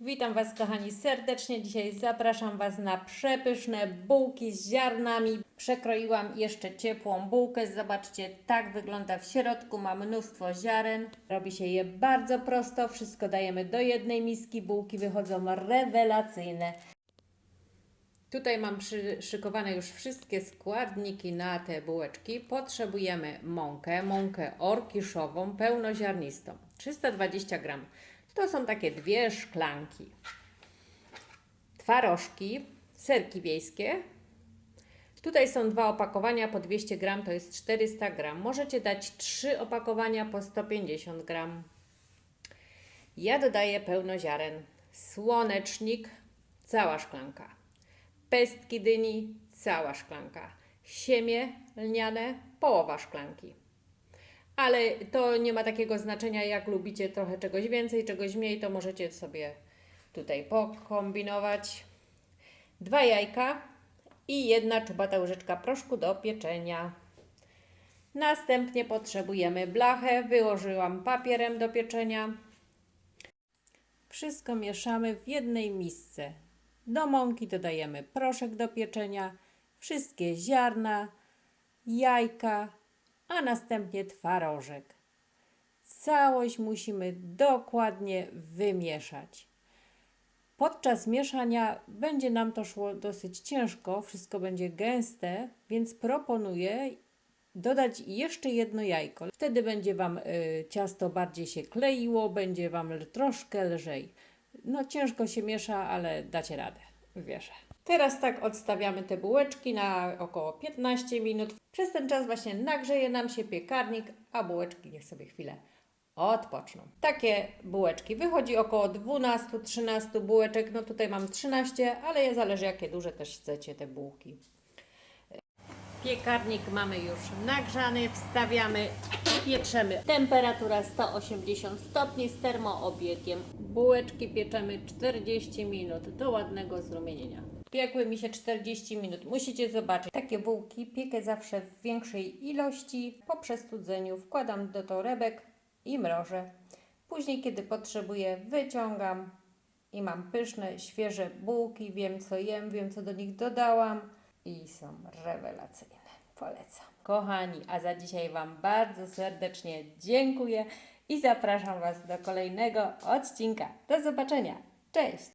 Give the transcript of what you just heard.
Witam Was kochani serdecznie. Dzisiaj zapraszam Was na przepyszne bułki z ziarnami. Przekroiłam jeszcze ciepłą bułkę. Zobaczcie, tak wygląda w środku. Ma mnóstwo ziaren. Robi się je bardzo prosto. Wszystko dajemy do jednej miski. Bułki wychodzą rewelacyjne. Tutaj mam przyszykowane już wszystkie składniki na te bułeczki. Potrzebujemy mąkę, mąkę orkiszową, pełnoziarnistą, 320 gram. To są takie dwie szklanki. Twarożki, serki wiejskie. Tutaj są dwa opakowania po 200 gram, to jest 400 gram. Możecie dać trzy opakowania po 150 gram. Ja dodaję pełno ziaren. Słonecznik, cała szklanka. Pestki dyni, cała szklanka. Siemię lniane, połowa szklanki. Ale to nie ma takiego znaczenia, jak lubicie trochę czegoś więcej, czegoś mniej, to możecie sobie tutaj pokombinować. Dwa jajka i jedna czubata łyżeczka proszku do pieczenia. Następnie potrzebujemy blachę, wyłożyłam papierem do pieczenia. Wszystko mieszamy w jednej misce. Do mąki dodajemy proszek do pieczenia, wszystkie ziarna, jajka, a następnie twarożek. Całość musimy dokładnie wymieszać. Podczas mieszania będzie nam to szło dosyć ciężko, wszystko będzie gęste, więc proponuję dodać jeszcze jedno jajko. Wtedy będzie Wam y, ciasto bardziej się kleiło, będzie Wam troszkę lżej. No ciężko się miesza, ale dacie radę, wierzę. Teraz tak odstawiamy te bułeczki na około 15 minut. Przez ten czas właśnie nagrzeje nam się piekarnik, a bułeczki niech sobie chwilę odpoczną. Takie bułeczki. Wychodzi około 12-13 bułeczek. No tutaj mam 13, ale zależy jakie duże też chcecie te bułki. Piekarnik mamy już nagrzany, wstawiamy i pieczemy. Temperatura 180 stopni z termoobiegiem. Bułeczki pieczemy 40 minut do ładnego zrumienienia. Piekły mi się 40 minut. Musicie zobaczyć. Takie bułki piekę zawsze w większej ilości. Po przestudzeniu wkładam do torebek i mrożę. Później, kiedy potrzebuję, wyciągam i mam pyszne, świeże bułki. Wiem, co jem, wiem, co do nich dodałam i są rewelacyjne. Polecam. Kochani, a za dzisiaj Wam bardzo serdecznie dziękuję i zapraszam Was do kolejnego odcinka. Do zobaczenia. Cześć!